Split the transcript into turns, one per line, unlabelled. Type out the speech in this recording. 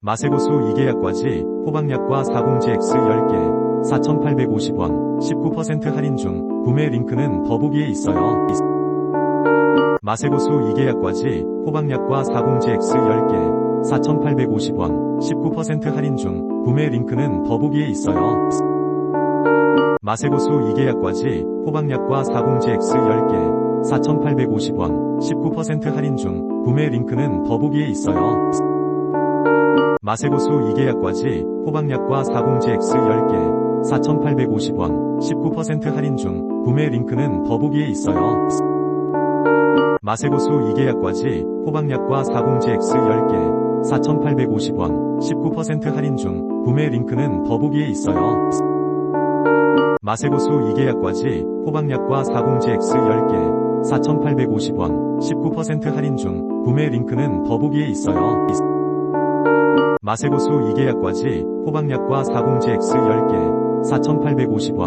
마세고수 2계약과지, 호박약과 4공지X 10개, 4,850원, 19% 할인 중, 구매 링크는 더보기에 있어요. 마세고수 2계약과지, 호박약과 4공지X 10개, 4,850원, 19% 할인 중, 구매 링크는 더보기에 있어요. 마세고수 2계약과지, 호박약과 4공지X 10개, 4,850원, 19% 할인 중, 구매 링크는 더보기에 있어요. 마세고수 2계약과지, 호박약과 4공지X 10개, 4,850원, 19% 할인 중, 구매 링크는 더보기에 있어요. 마세고수 2계약과지, 호박약과 4공지X 10개, 4,850원, 19% 할인 중, 구매 링크는 더보기에 있어요. 마세고수 2계약과지, 호박약과 4공지X 10개, 4,850원, 19% 할인 중, 구매 링크는 더보기에 있어요. 마세고수 2계약과지, 호박약과 4공지X 10개, 4,850원,